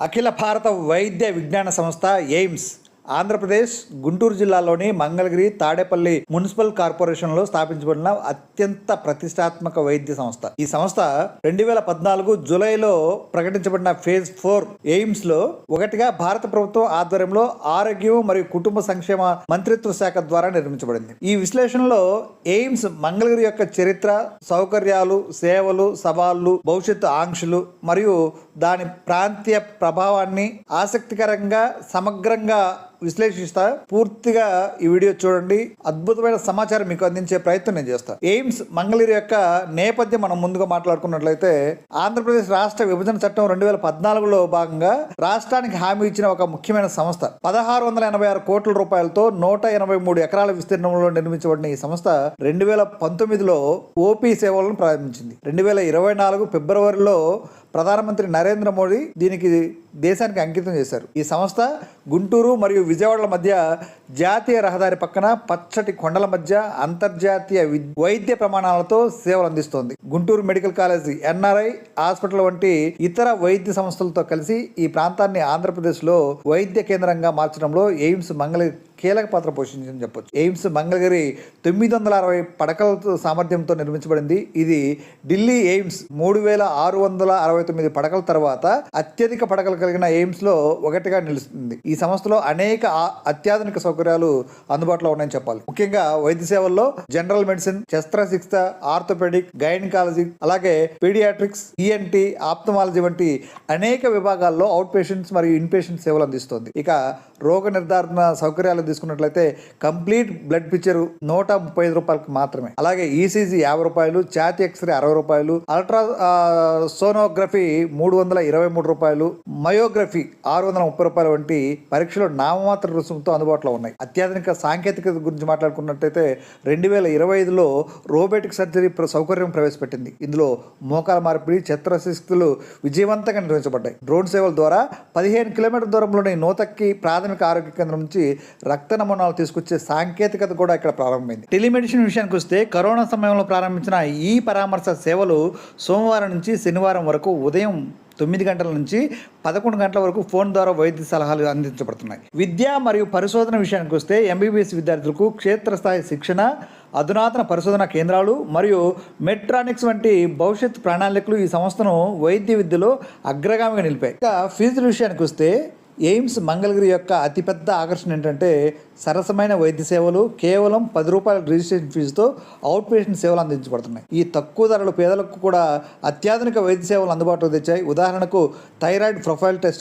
అఖిల భారత వైద్య విజ్ఞాన సంస్థ ఎయిమ్స్. ఆంధ్రప్రదేశ్ గుంటూరు జిల్లాలోని మంగళగిరి తాడేపల్లి మున్సిపల్ కార్పొరేషన్లో స్థాపించబడిన అత్యంత ప్రతిష్టాత్మక వైద్య సంస్థ. ఈ సంస్థ రెండు వేల పద్నాలుగు జూలైలో ప్రకటించబడిన ఫేజ్ ఫోర్ ఎయిమ్స్లో ఒకటిగా భారత ప్రభుత్వం ఆధ్వర్యంలో ఆరోగ్యం మరియు కుటుంబ సంక్షేమ మంత్రిత్వ శాఖ ద్వారా నిర్మించబడింది. ఈ విశ్లేషణలో ఎయిమ్స్ మంగళగిరి యొక్క చరిత్ర సౌకర్యాలు సేవలు సవాళ్ళు భవిష్యత్తు ఆంక్షలు మరియు దాని ప్రాంతీయ ప్రభావాన్ని ఆసక్తికరంగా సమగ్రంగా విశ్లేషిస్తా. పూర్తిగా ఈ వీడియో చూడండి. అద్భుతమైన సమాచారం మీకు అందించే ప్రయత్నం నేను చేస్తాను ఎయిమ్స్ మంగళగిరి యొక్క నేపథ్యం మనం ముందుగా మాట్లాడుకున్నట్లయితే ఆంధ్రప్రదేశ్ రాష్ట్ర విభజన చట్టం రెండు వేల పద్నాలుగులో భాగంగా రాష్ట్రానికి హామీ ఇచ్చిన ఒక ముఖ్యమైన సంస్థ. పదహారు వందల ఎనభై ఆరు కోట్ల రూపాయలతో నూట ఎనభై మూడు ఎకరాల విస్తీర్ణంలో నిర్మించబడిన ఈ సంస్థ రెండు వేల పంతొమ్మిదిలో ఓపీ సేవలను ప్రారంభించింది. రెండు వేల ఇరవై నాలుగు ఫిబ్రవరిలో ప్రధానమంత్రి నరేంద్ర మోడీ దీనికి దేశానికి అంకితం చేశారు. ఈ సంస్థ గుంటూరు మరియు విజయవాడల మధ్య జాతీయ రహదారి పక్కన పచ్చటి కొండల మధ్య అంతర్జాతీయ వైద్య ప్రమాణాలతో సేవలు అందిస్తోంది. Guntur medical college NRI hospital వంటి ఇతర వైద్య సంస్థలతో కలిసి ఈ ప్రాంతాన్ని ఆంధ్రప్రదేశ్లో వైద్య కేంద్రంగా మార్చడంలో ఎయిమ్స్ మంగళ కీలక పాత్ర పోషించిందని చెప్పొచ్చు. ఎయిమ్స్ మంగళగిరి తొమ్మిది వందల అరవై పడకల సామర్థ్యంతో నిర్మించబడింది. ఇది ఢిల్లీ ఎయిమ్స్ మూడు వేల ఆరు వందల అరవై తొమ్మిది పడకల తర్వాత అత్యధిక పడకలు కలిగిన ఎయిమ్స్లో ఒకటిగా నిలుస్తుంది. ఈ సంస్థలో అనేక అత్యాధునిక సౌకర్యాలు అందుబాటులో ఉన్నాయని చెప్పాలి. ముఖ్యంగా వైద్య సేవల్లో జనరల్ మెడిసిన్ శస్త్రచికిత్స ఆర్థోపెడిక్ గైనకాలజీ అలాగే పీడియాట్రిక్స్ ఈఎన్టీ ఆప్తమాలజీ వంటి అనేక విభాగాల్లో అవుట్ పేషెంట్స్ మరియు ఇన్ పేషెంట్ సేవలు అందిస్తుంది. ఇక రోగ నిర్ధారణ సౌకర్యాలు తీసుకున్నట్లయితే కంప్లీట్ బ్లడ్ పిక్చర్ నూట ముప్పై ఐదు రూపాయలకు మాత్రమే. అలాగే ఈసీజీ యాభై రూపాయలు ఛాతి ఎక్స్రే అరవై రూపాయలు అల్ట్రా సోనోగ్రఫీ మూడు వందల ఇరవై మూడు రూపాయలు మయోగ్రఫీ ఆరు వందల ముప్పై రూపాయలు వంటి పరీక్షలు నామమాత్ర రుసుముతో అందుబాటులో ఉన్నాయి. అత్యాధునిక సాంకేతికత గురించి మాట్లాడుకున్నట్టయితే రెండు వేల ఇరవై ఐదులో రోబోటిక్ సర్జరీ ప్ర- సౌకర్యం ప్రవేశపెట్టింది. ఇందులో మోకాల మార్పిడి చిత్రశిస్తులు విజయవంతంగా నిర్వహించబడ్డాయి. డ్రోన్ సేవల ద్వారా పదిహేను కిలోమీటర్ దూరంలోని నూతక్కి ప్రాథమిక ఆరోగ్య కేంద్రం నుంచి రక్త నమూనాలు తీసుకొచ్చే సాంకేతికత కూడా ఇక్కడ ప్రారంభమైంది. టెలిమెడిసిన్ విషయానికి వస్తే కరోనా సమయంలో ప్రారంభించిన ఈ పరామర్శ సేవలు సోమవారం నుంచి శనివారం వరకు ఉదయం తొమ్మిది గంటల నుంచి పదకొండు గంటల వరకు ఫోన్ ద్వారా వైద్య సలహాలు అందించబడుతున్నాయి. విద్య మరియు పరిశోధన విషయానికి వస్తే ఎంబీబీఎస్ విద్యార్థులకు క్షేత్రస్థాయి శిక్షణ అధునాతన పరిశోధన కేంద్రాలు మరియు మెట్రానిక్స్ వంటి భవిష్యత్ ప్రణాళికలు ఈ సంస్థను వైద్య విద్యలో అగ్రగామిగా నిలిపాయి. ఇక ఫీజుల విషయానికి వస్తే ఎయిమ్స్ మంగళగిరి యొక్క అతిపెద్ద ఆకర్షణ ఏంటంటే సరసమైన వైద్య సేవలు కేవలం పది రూపాయల రిజిస్ట్రేషన్ ఫీజుతో అవుట్ పేషెంట్ సేవలు అందించబడుతున్నాయి. ఈ తక్కువ ధరలు పేదలకు కూడా అత్యాధునిక వైద్య సేవలు అందుబాటులో తెచ్చాయి. ఉదాహరణకు థైరాయిడ్ ప్రొఫైల్ టెస్ట్